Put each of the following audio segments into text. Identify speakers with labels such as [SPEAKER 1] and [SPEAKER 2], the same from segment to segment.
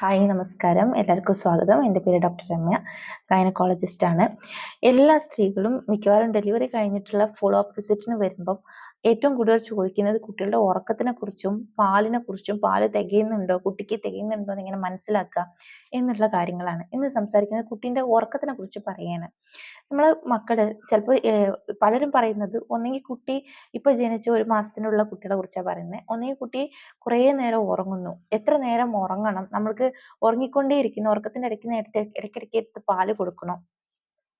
[SPEAKER 1] Hi നമസ്കാരം. എല്ലാവർക്കും സ്വാഗതം. എന്റെ പേര് ഡോക്ടർ രമ്യ ഗൈനക്കോളജിസ്റ്റ് ആണ് എല്ലാ സ്ത്രീകളും മിക്കവാറും ഡെലിവറി കഴിഞ്ഞിട്ടുള്ള ഫോളോ അപ്പ് വിസിറ്റിന് വരുമ്പം ഏറ്റവും കൂടുതൽ ചോദിക്കുന്നത് കുട്ടികളുടെ ഉറക്കത്തിനെ കുറിച്ചും പാലിനെ കുറിച്ചും പാൽ തികയുന്നുണ്ടോ കുട്ടിക്ക് തികയുന്നുണ്ടോ എന്ന് ഇങ്ങനെ മനസ്സിലാക്കുക എന്നുള്ള കാര്യങ്ങളാണ്. ഇന്ന് സംസാരിക്കുന്നത് കുട്ടീന്റെ ഉറക്കത്തിനെ കുറിച്ച് പറയാണ്. നമ്മൾ മക്കൾ ചിലപ്പോൾ പലരും പറയുന്നത് ഒന്നെങ്കിൽ കുട്ടി ഇപ്പൊ ജനിച്ച ഒരു മാസത്തിനുള്ള കുട്ടികളെ കുറിച്ചാണ് പറയുന്നത് ഒന്നെങ്കിൽ കുട്ടി കുറേ നേരം ഉറങ്ങുന്നു. എത്ര നേരം ഉറങ്ങണം? നമ്മൾക്ക് ഉറങ്ങിക്കൊണ്ടേ ഇരിക്കുന്നു ഉറക്കത്തിന്റെ ഇടയ്ക്ക് നേരത്തെ ഇടയ്ക്കിടയ്ക്ക് എടുത്ത് പാൽ കൊടുക്കണം.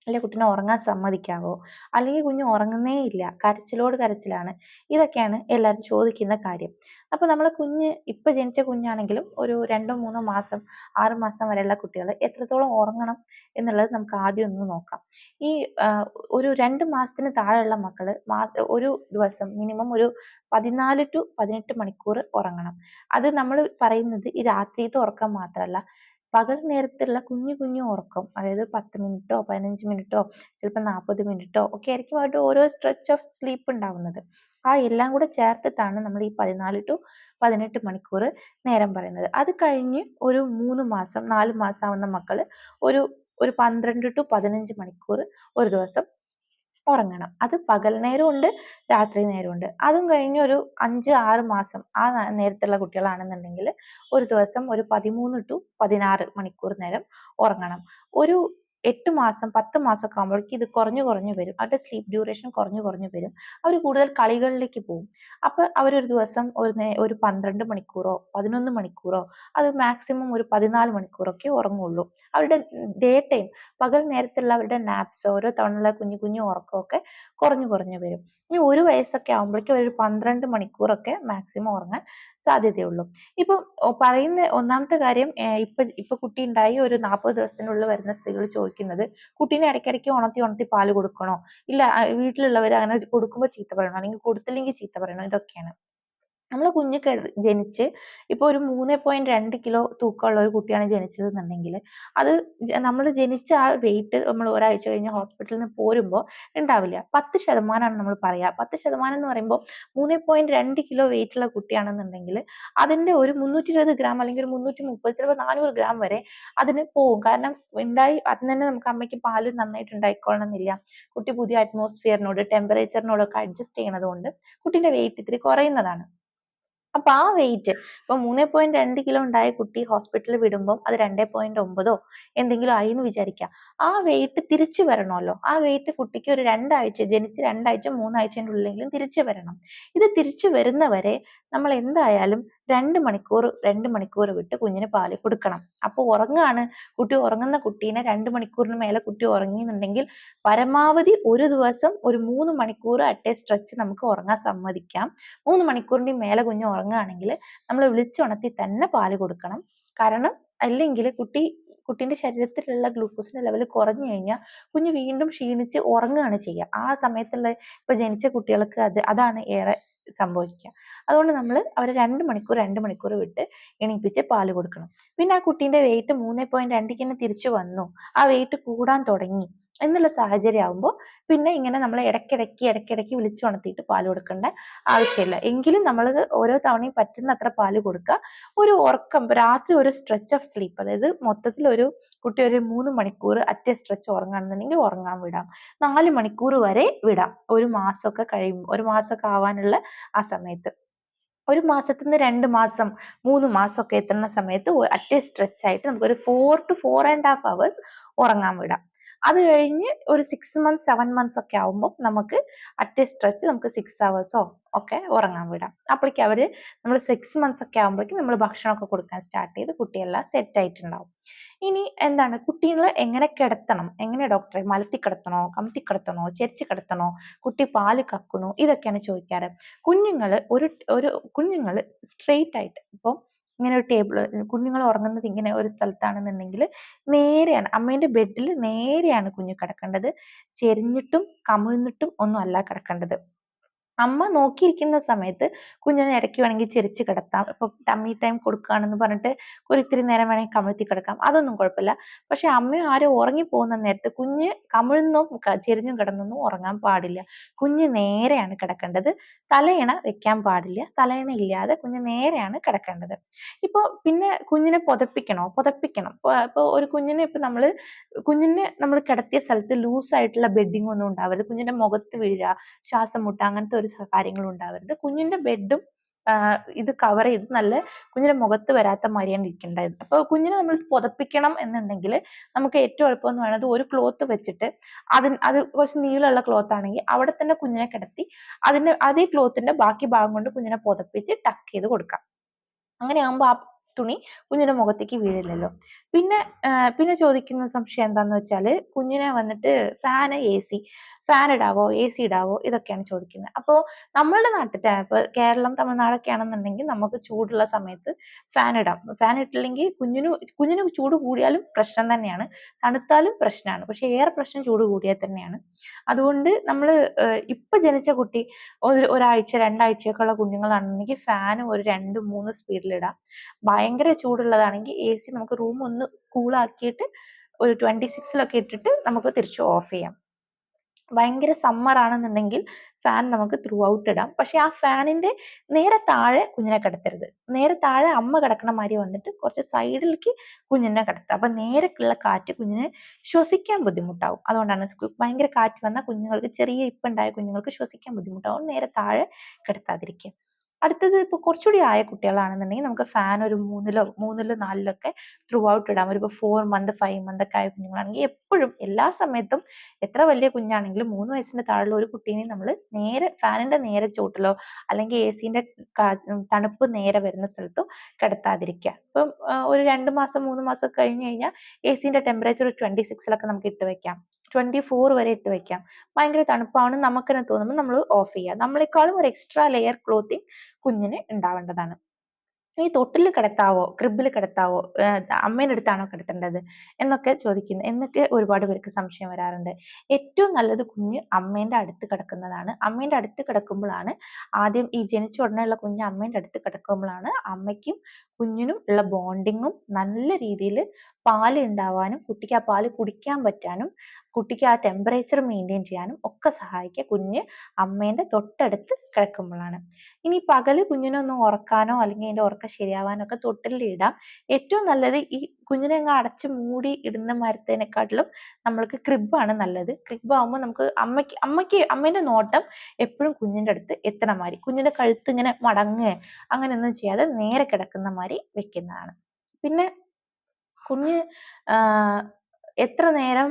[SPEAKER 1] അല്ലെ കുട്ടീനെ ഉറങ്ങാൻ സമ്മതിക്കാവോ? അല്ലെങ്കിൽ കുഞ്ഞ് ഉറങ്ങുന്നേ ഇല്ല കരച്ചിലോട് കരച്ചിലാണ്. ഇതൊക്കെയാണ് എല്ലാവരും ചോദിക്കുന്ന കാര്യം. അപ്പോൾ നമ്മൾ കുഞ്ഞ് ഇപ്പൊ ജനിച്ച കുഞ്ഞാണെങ്കിലും ഒരു രണ്ടോ മൂന്നോ മാസം ആറ് മാസം വരെയുള്ള കുട്ടികൾ എത്രത്തോളം ഉറങ്ങണം എന്നുള്ളത് നമുക്ക് ആദ്യം ഒന്ന് നോക്കാം. ഈ ഒരു രണ്ട് മാസത്തിന് താഴെയുള്ള മക്കൾ ഒരു ദിവസം മിനിമം ഒരു പതിനാല് ടു പതിനെട്ട് മണിക്കൂർ ഉറങ്ങണം. അത് നമ്മൾ പറയുന്നത് ഈ രാത്രിയിലത്തെ ഉറക്കം മാത്രമല്ല. പകൽ നേരത്തുള്ള കുഞ്ഞു കുഞ്ഞു ഉറക്കം അതായത് പത്ത് മിനിറ്റോ പതിനഞ്ച് മിനിറ്റോ ചിലപ്പോൾ നാൽപ്പത് മിനിറ്റോ ഒക്കെ ആയിരിക്കും അവരുടെ ഓരോ സ്ട്രെച്ച് ഓഫ് സ്ലീപ്പ് ഉണ്ടാവുന്നത്. ആ എല്ലാം കൂടെ ചേർത്തിട്ടാണ് നമ്മൾ ഈ പതിനാല് ടു പതിനെട്ട് മണിക്കൂർ നേരം പറയുന്നത്. അത് കഴിഞ്ഞ് ഒരു മൂന്ന് മാസം നാല് മാസം ആവുന്ന മക്കൾ ഒരു ഒരു പന്ത്രണ്ട് ടു പതിനഞ്ച് മണിക്കൂർ ഒരു ദിവസം ഉറങ്ങണം. അത് പകൽ നേരമുണ്ട് രാത്രി നേരമുണ്ട് അതും കഴിഞ്ഞ് ഒരു അഞ്ച് ആറ് മാസം ആ നേരത്തുള്ള കുട്ടികളാണെന്നുണ്ടെങ്കിൽ ഒരു ദിവസം ഒരു പതിമൂന്ന് ടു പതിനാറ് മണിക്കൂർ നേരം ഉറങ്ങണം. ഒരു എട്ട് മാസം പത്ത് മാസമൊക്കെ ആകുമ്പോഴേക്കും ഇത് കുറഞ്ഞു കുറഞ്ഞു വരും. അവരുടെ സ്ലീപ്പ് ഡ്യൂറേഷൻ കുറഞ്ഞു കുറഞ്ഞു വരും. അവർ കൂടുതൽ കളികളിലേക്ക് പോകും. അപ്പോൾ അവരൊരു ദിവസം ഒരു ഒരു പന്ത്രണ്ട് മണിക്കൂറോ പതിനൊന്ന് മണിക്കൂറോ അത് മാക്സിമം ഒരു പതിനാല് മണിക്കൂറൊക്കെ ഉറങ്ങുള്ളൂ. അവരുടെ ഡേ ടൈം പകൽ നേരത്തുള്ള അവരുടെ നാപ്സ് ഓരോ തവണയുള്ള കുഞ്ഞു കുഞ്ഞു ഉറക്കമൊക്കെ കുറഞ്ഞു കുറഞ്ഞു വരും. ഇനി ഒരു വയസ്സൊക്കെ ആകുമ്പോഴേക്കും ഒരു പന്ത്രണ്ട് മണിക്കൂറൊക്കെ മാക്സിമം ഉറങ്ങാൻ സാധ്യതയുള്ളൂ. ഇപ്പൊ പറയുന്ന ഒന്നാമത്തെ കാര്യം ഇപ്പൊ ഇപ്പൊ കുട്ടി ഉണ്ടായി ഒരു നാൽപ്പത് ദിവസത്തിനുള്ളിൽ വരുന്ന സ്ത്രീകൾ ചോദിക്കുന്നത് കുട്ടീനെ ഇടയ്ക്കിടയ്ക്ക് ഉണർത്തി ഉണർത്തി പാൽ കൊടുക്കണോ? ഇല്ല വീട്ടിലുള്ളവർ അങ്ങനെ കൊടുക്കുമ്പോൾ ചീത്ത പറയണോ? അല്ലെങ്കിൽ കൊടുത്തില്ലെങ്കിൽ ചീത്ത പറയണോ? ഇതൊക്കെയാണ്. നമ്മളെ കുഞ്ഞ് ജനിച്ച് ഇപ്പൊ ഒരു മൂന്ന് പോയിന്റ് രണ്ട് കിലോ തൂക്കമുള്ള ഒരു കുട്ടിയാണ് ജനിച്ചത് എന്നുണ്ടെങ്കിൽ അത് നമ്മൾ ജനിച്ച ആ വെയിറ്റ് നമ്മൾ ഒരാഴ്ച കഴിഞ്ഞ് ഹോസ്പിറ്റലിൽ നിന്ന് പോരുമ്പോൾ ഉണ്ടാവില്ല പത്ത് ശതമാനമാണ് നമ്മൾ പറയാ. പത്ത് ശതമാനം എന്ന് പറയുമ്പോൾ മൂന്ന് പോയിന്റ് രണ്ട് കിലോ വെയിറ്റ് ഉള്ള കുട്ടിയാണെന്നുണ്ടെങ്കിൽ അതിന്റെ ഒരു മുന്നൂറ്റി ഇരുപത് ഗ്രാം അല്ലെങ്കിൽ ഒരു മുന്നൂറ്റി മുപ്പത് ചിലപ്പോൾ നാനൂറ് ഗ്രാം വരെ അതിന് പോകും കാരണം ഉണ്ടായി അതിന് തന്നെ നമുക്ക് അമ്മയ്ക്ക് പാൽ നന്നായിട്ട് ഉണ്ടായിക്കൊള്ളണം എന്നില്ല കുട്ടി പുതിയ അറ്റ്മോസ്ഫിയറിനോട് ടെമ്പറേച്ചറിനോടൊക്കെ അഡ്ജസ്റ്റ് ചെയ്യണത് കൊണ്ട് കുട്ടിന്റെ വെയിറ്റ് ഇത്തിരി കുറയുന്നതാണ്. അപ്പൊ ആ വെയിറ്റ് ഇപ്പൊ മൂന്നേ പോയിന്റ് രണ്ട് കിലോ ഉണ്ടായ കുട്ടി ഹോസ്പിറ്റലിൽ വിടുമ്പോൾ അത് രണ്ടേ പോയിന്റ് ഒമ്പതോ എന്തെങ്കിലും ആയി എന്ന് വിചാരിക്കാം. ആ വെയിറ്റ് തിരിച്ചു വരണമല്ലോ. ആ വെയിറ്റ് കുട്ടിക്ക് ഒരു രണ്ടാഴ്ച ജനിച്ച് രണ്ടാഴ്ച മൂന്നാഴ്ചന്റെ ഉള്ളിലെങ്കിലും തിരിച്ചു വരണം. ഇത് തിരിച്ചു വരുന്നവരെ നമ്മൾ എന്തായാലും രണ്ട് മണിക്കൂർ രണ്ട് മണിക്കൂർ വിട്ട് കുഞ്ഞിന് പാൽ കൊടുക്കണം. അപ്പോൾ ഉറങ്ങാണ്. കുട്ടി ഉറങ്ങുന്ന കുട്ടീനെ രണ്ട് മണിക്കൂറിന് മേലെ കുട്ടി ഉറങ്ങിയെന്നുണ്ടെങ്കിൽ പരമാവധി ഒരു ദിവസം ഒരു മൂന്ന് മണിക്കൂർ അറ്റ് എ സ്ട്രെച്ച് നമുക്ക് ഉറങ്ങാൻ സമ്മതിക്കാം. മൂന്ന് മണിക്കൂറിന്റെ മേലെ കുഞ്ഞ് ഉറങ്ങുകയാണെങ്കിൽ നമ്മൾ വിളിച്ചുണർത്തി തന്നെ പാൽ കൊടുക്കണം. കാരണം അല്ലെങ്കിൽ കുട്ടി കുട്ടീന്റെ ശരീരത്തിലുള്ള ഗ്ലൂക്കോസിന്റെ ലെവൽ കുറഞ്ഞു കഴിഞ്ഞാൽ കുഞ്ഞ് വീണ്ടും ക്ഷീണിച്ച് ഉറങ്ങുകയാണ് ചെയ്യുക. ആ സമയത്തുള്ള ഇപ്പൊ ജനിച്ച കുട്ടികൾക്ക് അത് അതാണ് ഏറെ സംഭവിക്കുക. അതുകൊണ്ട് നമ്മൾ അവരെ രണ്ട് മണിക്കൂർ രണ്ട് മണിക്കൂർ വിട്ട് എണീപ്പിച്ച് പാൽ കൊടുക്കണം. പിന്നെ ആ കുട്ടീന്റെ വെയിറ്റ് മൂന്ന് പോയിന്റ് രണ്ടിക്ക് തന്നെ തിരിച്ചു വന്നു. ആ വെയിറ്റ് കൂടാൻ തുടങ്ങി. എന്നുള്ള സാഹചര്യം ആകുമ്പോൾ പിന്നെ ഇങ്ങനെ നമ്മൾ ഇടയ്ക്കിടയ്ക്ക് ഇടയ്ക്കിടയ്ക്ക് വിളിച്ചു ഉണർത്തിയിട്ട് പാൽ കൊടുക്കേണ്ട ആവശ്യമില്ല. എങ്കിലും നമ്മൾ ഓരോ തവണയും പറ്റുന്ന അത്ര പാൽ കൊടുക്കുക. ഒരു ഉറക്കം രാത്രി ഒരു സ്ട്രെച്ച് ഓഫ് സ്ലീപ്പ് അതായത് മൊത്തത്തിൽ ഒരു കുട്ടി ഒരു മൂന്ന് മണിക്കൂർ അറ്റ സ്ട്രെച്ച് ഉറങ്ങാണെന്നുണ്ടെങ്കിൽ ഉറങ്ങാൻ വിടാം. നാല് മണിക്കൂർ വരെ വിടാം. ഒരു മാസമൊക്കെ കഴിയുമ്പോൾ ഒരു മാസമൊക്കെ ആവാനുള്ള ആ സമയത്ത്. ഒരു മാസത്തിൽ നിന്ന് രണ്ട് മാസം മൂന്ന് മാസമൊക്കെ എത്തുന്ന സമയത്ത് അറ്റ് സ്ട്രെച്ച് ആയിട്ട് നമുക്ക് ഒരു four to four and half hours ഉറങ്ങാൻ വിടാം. അത് കഴിഞ്ഞ് ഒരു സിക്സ് മന്ത്സ് സെവൻ മന്ത്സ് ഒക്കെ ആവുമ്പോൾ നമുക്ക് അറ്റ് സ്ട്രെച്ച് നമുക്ക് സിക്സ് അവേഴ്സോ ഒക്കെ ഉറങ്ങാൻ വിടാം. അപ്പോഴേക്കും അവർ നമ്മൾ സിക്സ് മന്ത്സ് ഒക്കെ ആകുമ്പോഴേക്കും നമ്മൾ ഭക്ഷണമൊക്കെ കൊടുക്കാൻ സ്റ്റാർട്ട് ചെയ്ത് കുട്ടിയെല്ലാം സെറ്റ് ആയിട്ടുണ്ടാവും. ഇനി എന്താണ്? കുട്ടികളെ എങ്ങനെ കിടത്തണം? എങ്ങനെ ഡോക്ടറെ മലത്തി കിടത്തണോ കമത്തി കിടത്തണോ ചെരിച്ച് കിടത്തണോ കുട്ടി പാൽ കക്കണോ? ഇതൊക്കെയാണ് ചോദിക്കാറ്. കുഞ്ഞുങ്ങൾ ഒരു ഒരു കുഞ്ഞുങ്ങൾ സ്ട്രെയിറ്റ് ആയിട്ട് ഇപ്പം ഇങ്ങനെ ഒരു ടേബിൾ കുഞ്ഞുങ്ങൾ ഉറങ്ങുന്നത് ഇങ്ങനെ ഒരു സ്ഥലത്താണെന്നുണ്ടെങ്കിൽ നേരെയാണ് അമ്മേന്റെ ബെഡിൽ നേരെയാണ് കുഞ്ഞ് കിടക്കേണ്ടത്. ചെരിഞ്ഞിട്ടും കമിഴ്ന്നിട്ടും ഒന്നും അല്ല കിടക്കേണ്ടത്. അമ്മ നോക്കിയിരിക്കുന്ന സമയത്ത് കുഞ്ഞിനെ ഇടയ്ക്ക് വേണമെങ്കിൽ ചെരിച്ച് കിടത്താം. ഇപ്പൊ ടമ്മി ടൈം കൊടുക്കുകയാണെന്ന് പറഞ്ഞിട്ട് ഒരു ഇത്തിരി നേരം വേണമെങ്കിൽ കമിഴ്ത്തി കിടക്കാം. അതൊന്നും കുഴപ്പമില്ല. പക്ഷെ അമ്മയും ആരും ഉറങ്ങി പോകുന്ന നേരത്ത് കുഞ്ഞ് കമിഴ്ന്നും ചെരിഞ്ഞും കിടന്നൊന്നും ഉറങ്ങാൻ പാടില്ല. കുഞ്ഞ് നേരെയാണ് കിടക്കേണ്ടത്. തലയിണ വെക്കാൻ പാടില്ല. തലയിണ ഇല്ലാതെ കുഞ്ഞ് നേരെയാണ് കിടക്കേണ്ടത്. ഇപ്പൊ പിന്നെ കുഞ്ഞിനെ പുതപ്പിക്കണോ? പുതപ്പിക്കണം. ഇപ്പൊ ഒരു കുഞ്ഞിനെ ഇപ്പൊ നമ്മൾ കുഞ്ഞിനെ നമ്മൾ കിടത്തിയ സ്ഥലത്ത് ലൂസ് ആയിട്ടുള്ള ബെഡിങ് ഒന്നും ഉണ്ടാവരുത്. കുഞ്ഞിന്റെ മുഖത്ത് വീഴുക ശ്വാസം മുട്ടുക അങ്ങനത്തെ ഒരു കാര്യങ്ങളും ഉണ്ടാവരുത്. കുഞ്ഞിന്റെ ബെഡും ഇത് കവർ ചെയ്ത് നല്ല കുഞ്ഞിന്റെ മുഖത്ത് വരാത്ത മാതിരിയാണ് ഇരിക്കേണ്ടത്. അപ്പോൾ കുഞ്ഞിനെ നമ്മൾ പുതപ്പിക്കണം എന്നുണ്ടെങ്കിൽ നമുക്ക് ഏറ്റവും എളുപ്പം എന്ന് പറയുന്നത് ഒരു ക്ലോത്ത് വെച്ചിട്ട് അതിന് അത് കുറച്ച് നീളമുള്ള ക്ലോത്ത് ആണെങ്കിൽ അവിടെ തന്നെ കുഞ്ഞിനെ കിടത്തി അതിന്റെ അതേ ക്ലോത്തിന്റെ ബാക്കി ഭാഗം കൊണ്ട് കുഞ്ഞിനെ പുതപ്പിച്ച് ടക്ക് ചെയ്ത് കൊടുക്കാം. അങ്ങനെയാകുമ്പോൾ ആ തുണി കുഞ്ഞിന്റെ മുഖത്തേക്ക് വീഴില്ലല്ലോ. പിന്നെ പിന്നെ ചോദിക്കുന്ന സംശയം എന്താന്ന് വെച്ചാൽ കുഞ്ഞിനെ വന്നിട്ട് ഫാന് എ സി ഫാൻ ഇടാവോ എ സി ഇടാവോ ഇതൊക്കെയാണ് ചോദിക്കുന്നത്. അപ്പോൾ നമ്മളുടെ നാട്ടിൽ ഇപ്പോൾ കേരളം തമിഴ്നാടൊക്കെ ആണെന്നുണ്ടെങ്കിൽ നമുക്ക് ചൂടുള്ള സമയത്ത് ഫാൻ ഇടാം. ഫാൻ ഇട്ടില്ലെങ്കിൽ കുഞ്ഞിന് കുഞ്ഞിന് ചൂട് കൂടിയാലും പ്രശ്നം തന്നെയാണ്. തണുത്താലും പ്രശ്നമാണ്. പക്ഷെ ഏറെ പ്രശ്നം ചൂട് കൂടിയാൽ തന്നെയാണ്. അതുകൊണ്ട് നമ്മൾ ഇപ്പൊ ജനിച്ച കുട്ടി ഒരു ഒരാഴ്ച രണ്ടാഴ്ചയൊക്കെ ഉള്ള കുഞ്ഞുങ്ങളാണെന്നുണ്ടെങ്കിൽ ഫാൻ ഒരു രണ്ട് മൂന്ന് സ്പീഡിലിടാം ഭയങ്കര ചൂടുള്ളതാണെങ്കിൽ എ സി നമുക്ക് റൂം ഒന്ന് കൂളാക്കിയിട്ട് ഒരു ട്വന്റി സിക്സിലൊക്കെ ഇട്ടിട്ട് നമുക്ക് തിരിച്ചു ഓഫ് ചെയ്യാം. ഭയങ്കര സമ്മർ ആണെന്നുണ്ടെങ്കിൽ ഫാൻ നമുക്ക് ത്രൂ ഔട്ട് ഇടാം. പക്ഷെ ആ ഫാനിന്റെ നേരെ താഴെ കുഞ്ഞിനെ കിടത്തരുത്. നേരെ താഴെ അമ്മ കിടക്കണ മാതിരി വന്നിട്ട് കുറച്ച് സൈഡിലേക്ക് കുഞ്ഞിനെ കിടത്തുക. അപ്പൊ നേരക്കുള്ള കാറ്റ് കുഞ്ഞിനെ ശ്വസിക്കാൻ ബുദ്ധിമുട്ടാവും. അതുകൊണ്ടാണ് ഭയങ്കര കാറ്റ് വന്നാൽ കുഞ്ഞുങ്ങൾക്ക് ചെറിയ ഇപ്പുണ്ടായ കുഞ്ഞുങ്ങൾക്ക് ശ്വസിക്കാൻ ബുദ്ധിമുട്ടാവും. നേരെ താഴെ കിടത്താതിരിക്കുക. അടുത്തത് ഇപ്പൊ കുറച്ചുകൂടി ആയ കുട്ടികളാണെന്നുണ്ടെങ്കിൽ നമുക്ക് ഫാൻ ഒരു മൂന്നിലോ മൂന്നിലോ നാലിലോ ഒക്കെ ത്രൂ ഔട്ട് ഇടാം. ഒരു ഫോർ മന്ത് ഫൈവ് മന്ത് ഒക്കെ ആയ കുഞ്ഞുങ്ങളാണെങ്കിൽ എപ്പോഴും എല്ലാ സമയത്തും എത്ര വലിയ കുഞ്ഞാണെങ്കിലും മൂന്ന് വയസ്സിന് താഴെയുള്ള ഒരു കുട്ടീനെ നമ്മൾ നേരെ ഫാനിന്റെ നേരെ ചോട്ടിലോ അല്ലെങ്കിൽ എ സിന്റെ തണുപ്പ് നേരെ വരുന്ന സ്ഥലത്തോ കിടത്താതിരിക്കുക. ഇപ്പം ഒരു രണ്ട് മാസം മൂന്ന് മാസം കഴിഞ്ഞ് കഴിഞ്ഞാൽ എ സിന്റെ ടെമ്പറേച്ചർ ട്വന്റി സിക്സിലൊക്കെ നമുക്ക് ഇട്ട് വെക്കാം. ട്വന്റി ഫോർ വരെ ഇട്ട് വെക്കാം. ഭയങ്കര തണുപ്പാണ് നമുക്ക് തന്നെ തോന്നുമ്പോൾ നമ്മൾ ഓഫ് ചെയ്യുക നമ്മളെക്കാളും ഒരു എക്സ്ട്രാ ലെയർ ക്ലോത്തിങ് കുഞ്ഞിന് ഉണ്ടാവേണ്ടതാണ്. ഈ തൊട്ടിൽ കിടത്താവോ ക്രിബിൽ കിടത്താവോ അമ്മേന്റെ അടുത്താണോ കിടത്തേണ്ടത് എന്നൊക്കെ ചോദിക്കുന്നു. എന്നൊക്കെ ഒരുപാട് പേർക്ക് സംശയം വരാറുണ്ട്. ഏറ്റവും നല്ലത് കുഞ്ഞ് അമ്മേന്റെ അടുത്ത് കിടക്കുന്നതാണ്. അമ്മേന്റെ അടുത്ത് കിടക്കുമ്പോഴാണ് ആദ്യം ഈ ജനിച്ച ഉടനെയുള്ള കുഞ്ഞ് അമ്മേന്റെ അടുത്ത് കിടക്കുമ്പോഴാണ് അമ്മയ്ക്കും കുഞ്ഞിനും ഉള്ള ബോണ്ടിങ്ങും നല്ല രീതിയിൽ പാൽ ഉണ്ടാവാനും കുട്ടിക്ക് ആ പാൽ കുടിക്കാൻ പറ്റാനും കുട്ടിക്ക് ആ ടെമ്പറേച്ചർ മെയിന്റെയിൻ ചെയ്യാനും ഒക്കെ സഹായിക്കുക കുഞ്ഞ് അമ്മേന്റെ തൊട്ടടുത്ത് കിടക്കുമ്പോഴാണ്. ഇനി പകൽ കുഞ്ഞിനെ ഒന്ന് ഉറക്കാനോ അല്ലെങ്കിൽ അതിന്റെ ഉറക്കം ശരിയാവാനോ ഒക്കെ തൊട്ടിലിൽ ഇടാം. ഏറ്റവും നല്ലത് ഈ കുഞ്ഞിനെ അങ്ങ് അടച്ച് മൂടി ഇടുന്ന മരത്തിനെക്കാട്ടിലും നമ്മൾക്ക് ക്രിബാണ് നല്ലത്. ക്രിബ് ആകുമ്പോൾ നമുക്ക് അമ്മയ്ക്ക് അമ്മയ്ക്ക് അമ്മേന്റെ നോട്ടം എപ്പോഴും കുഞ്ഞിന്റെ അടുത്ത് എത്തണ മാതിരി. കുഞ്ഞിന്റെ കഴുത്ത് ഇങ്ങനെ മടങ്ങുക അങ്ങനെയൊന്നും ചെയ്യാതെ നേരെ കിടക്കുന്ന മാതിരി വെക്കുന്നതാണ്. പിന്നെ കുഞ്ഞ് എത്ര നേരം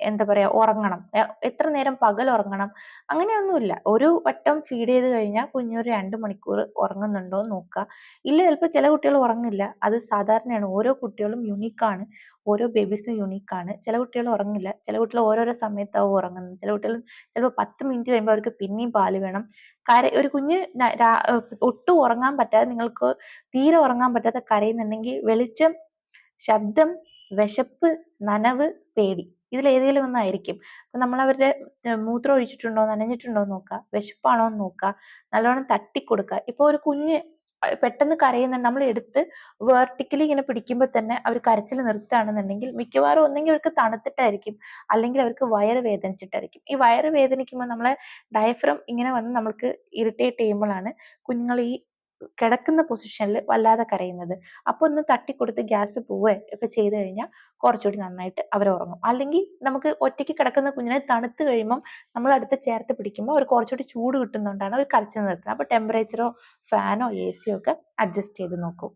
[SPEAKER 1] എന്താ പറയാ ഉറങ്ങണം. എത്ര നേരം പകൽ ഉറങ്ങണം. അങ്ങനെയൊന്നുമില്ല. ഒരു വട്ടം ഫീഡ് ചെയ്ത് കഴിഞ്ഞാൽ കുഞ്ഞ് ഒരു രണ്ട് മണിക്കൂർ ഉറങ്ങുന്നുണ്ടോ എന്ന് നോക്കുക. ഇല്ല ചിലപ്പോൾ ചില കുട്ടികൾ ഉറങ്ങില്ല. അത് സാധാരണയാണ്. ഓരോ കുട്ടികളും യുണീക്കാണ് ഓരോ ബേബീസും യുണീക്കാണ് ചില കുട്ടികൾ ഉറങ്ങില്ല. ചില കുട്ടികൾ ഓരോരോ സമയത്താവും ഉറങ്ങുന്നത്. ചില കുട്ടികൾ ചിലപ്പോൾ പത്ത് മിനിറ്റ് കഴിയുമ്പോൾ അവർക്ക് പിന്നെയും പാൽ വേണം. കര ഒരു കുഞ്ഞ് ഒട്ടും ഉറങ്ങാൻ പറ്റാതെ നിങ്ങൾക്ക് തീരെ ഉറങ്ങാൻ പറ്റാതെ കരയുന്നുണ്ടെങ്കിൽ വെളിച്ചം ശബ്ദം വിശപ്പ് നനവ് പേടി ഇതിൽ ഏതെങ്കിലും ഒന്നായിരിക്കും. അപ്പൊ നമ്മൾ അവരുടെ മൂത്രം ഒഴിച്ചിട്ടുണ്ടോ നനഞ്ഞിട്ടുണ്ടോ എന്ന് നോക്കുക വിശപ്പാണോ എന്ന് നോക്കുക നല്ലോണം തട്ടിക്കൊടുക്കുക ഇപ്പൊ ഒരു കുഞ്ഞ് പെട്ടെന്ന് കരയുന്നുണ്ട്. നമ്മൾ എടുത്ത് വേർട്ടിക്കലി ഇങ്ങനെ പിടിക്കുമ്പോൾ തന്നെ അവർ കരച്ചിൽ നിർത്തുകയാണെന്നുണ്ടെങ്കിൽ മിക്കവാറും ഒന്നെങ്കിൽ അവർക്ക് തണുത്തിട്ടായിരിക്കും അല്ലെങ്കിൽ അവർക്ക് വയറ് വേദനിച്ചിട്ടായിരിക്കും. ഈ വയറ് വേദനിക്കുമ്പോൾ നമ്മളെ ഡയഫ്രം ഇങ്ങനെ വന്ന് നമ്മൾക്ക് ഇറിറ്റേറ്റ് ചെയ്യുമ്പോഴാണ് കുഞ്ഞുങ്ങൾ ഈ കിടക്കുന്ന പൊസിഷനിൽ വല്ലാതെ കരയുന്നത്. അപ്പോൾ ഒന്ന് തട്ടിക്കൊടുത്ത് ഗ്യാസ് പോവേ ഒക്കെ ചെയ്ത് കഴിഞ്ഞാൽ കുറച്ചുകൂടി നന്നായിട്ട് അവർ ഉറങ്ങും. അല്ലെങ്കിൽ നമുക്ക് ഒറ്റയ്ക്ക് കിടക്കുന്ന കുഞ്ഞിനെ തണുത്ത് കഴിയുമ്പം നമ്മൾ അടുത്ത് ചേർത്ത് പിടിക്കുമ്പോൾ അവർ കുറച്ചുകൂടി ചൂട് കിട്ടുന്നതുകൊണ്ടാണ് അവർ കരച്ചു നിർത്തുന്നത്. അപ്പോൾ ടെമ്പറേച്ചറോ ഫാനോ എ സിയോ ഒക്കെ അഡ്ജസ്റ്റ് ചെയ്ത് നോക്കൂ.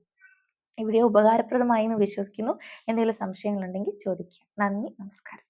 [SPEAKER 1] ഇവിടെ ഉപകാരപ്രദമായി എന്ന് വിശ്വസിക്കുന്നു. എന്തെങ്കിലും സംശയങ്ങളുണ്ടെങ്കിൽ ചോദിക്കുക. നന്ദി നമസ്കാരം.